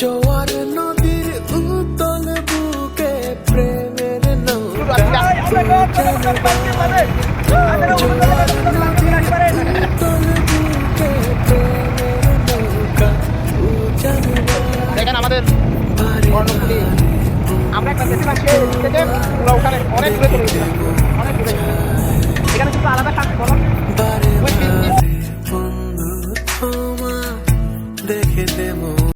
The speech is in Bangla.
জোয়ার নদীর উতল বুকে প্রেমের দেখেন আমাদের আমরা একটা থেকে অনেক দূরে চলে অনেক দূরে। এখানে কিন্তু আলাদা কাজ দেখে দেবো।